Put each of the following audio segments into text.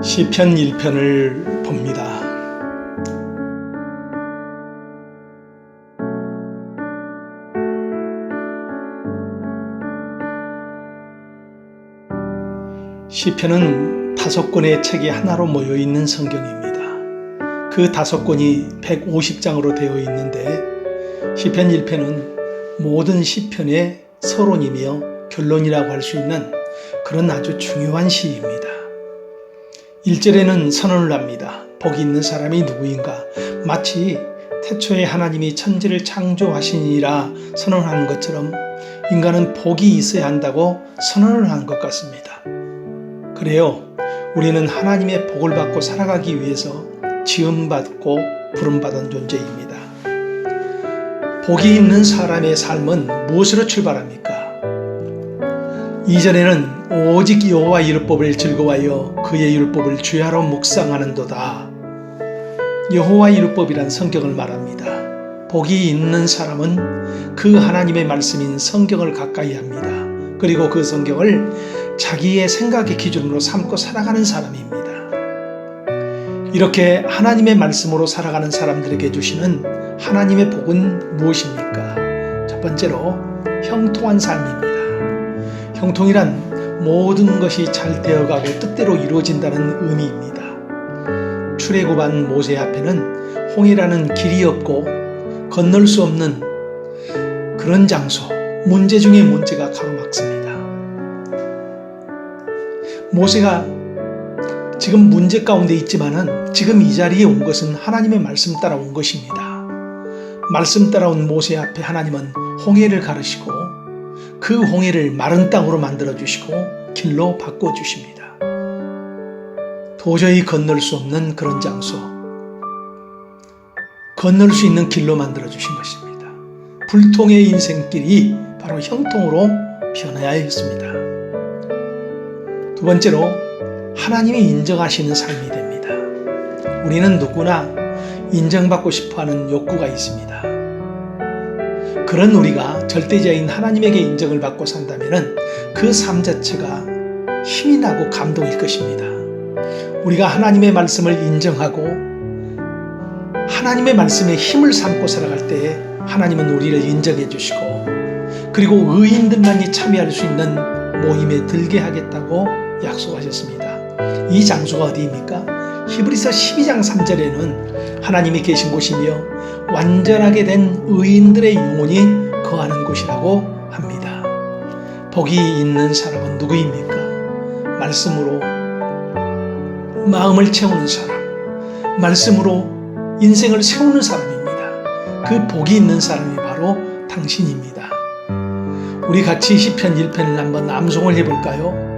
시편 1편을 봅니다. 시편은 다섯 권의 책이 하나로 모여 있는 성경입니다. 그 다섯 권이 150장으로 되어 있는데 시편 1편은 모든 시편의 서론이며 결론이라고 할 수 있는 그런 아주 중요한 시입니다. 1절에는 선언을 합니다. 복이 있는 사람이 누구인가? 마치 태초에 하나님이 천지를 창조하시니라 선언하는 것처럼 인간은 복이 있어야 한다고 선언을 한 것 같습니다. 그래요. 우리는 하나님의 복을 받고 살아가기 위해서 지음받고 부름받은 존재입니다. 복이 있는 사람의 삶은 무엇으로 출발합니까? 이전에는 오직 여호와 율법을 즐거워하여 그의 율법을 주야로 묵상하는도다. 여호와 율법이란 성경을 말합니다. 복이 있는 사람은 그 하나님의 말씀인 성경을 가까이 합니다. 그리고 그 성경을 자기의 생각의 기준으로 삼고 살아가는 사람입니다. 이렇게 하나님의 말씀으로 살아가는 사람들에게 주시는 하나님의 복은 무엇입니까? 첫 번째로 형통한 삶입니다. 형통이란 모든 것이 잘 되어가고 뜻대로 이루어진다는 의미입니다. 출애굽한 모세 앞에는 홍해라는 길이 없고 건널 수 없는 그런 장소, 문제 중에 문제가 가로막습니다. 모세가 지금 문제 가운데 있지만은 지금 이 자리에 온 것은 하나님의 말씀 따라 온 것입니다. 말씀 따라온 모세 앞에 하나님은 홍해를 가르시고 그 홍해를 마른 땅으로 만들어 주시고 길로 바꿔 주십니다. 도저히 건널 수 없는 그런 장소, 건널 수 있는 길로 만들어 주신 것입니다. 불통의 인생길이 바로 형통으로 변해야 했습니다. 두 번째로 하나님이 인정하시는 삶이 됩니다. 우리는 누구나 인정받고 싶어 하는 욕구가 있습니다. 그런 우리가 절대자인 하나님에게 인정을 받고 산다면 그 삶 자체가 힘이 나고 감동일 것입니다. 우리가 하나님의 말씀을 인정하고 하나님의 말씀에 힘을 삼고 살아갈 때에 하나님은 우리를 인정해 주시고 그리고 의인들만이 참여할 수 있는 모임에 들게 하겠다고 약속하셨습니다. 이 장소가 어디입니까? 히브리서 12장 3절에는 하나님이 계신 곳이며 완전하게 된 의인들의 영혼이 거하는 곳이라고 합니다. 복이 있는 사람은 누구입니까? 말씀으로 마음을 채우는 사람, 말씀으로 인생을 세우는 사람입니다. 그 복이 있는 사람이 바로 당신입니다. 우리 같이 시편 1편을 한번 암송을 해볼까요?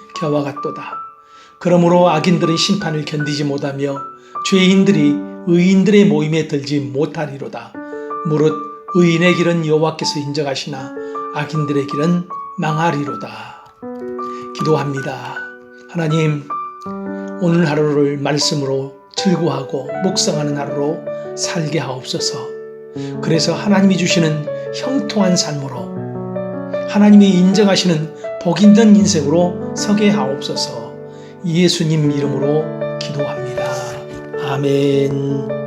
겨와 같도다. 그러므로 악인들은 심판을 견디지 못하며 죄인들이 의인들의 모임에 들지 못하리로다. 무릇 의인의 길은 여호와께서 인정하시나 악인들의 길은 망하리로다. 기도합니다. 하나님, 오늘 하루를 말씀으로 즐거워하고 묵상하는 하루로 살게 하옵소서. 그래서 하나님이 주시는 형통한 삶으로 하나님이 인정하시는 복 있는 인생으로 서게 하옵소서. 예수님 이름으로 기도합니다. 아멘.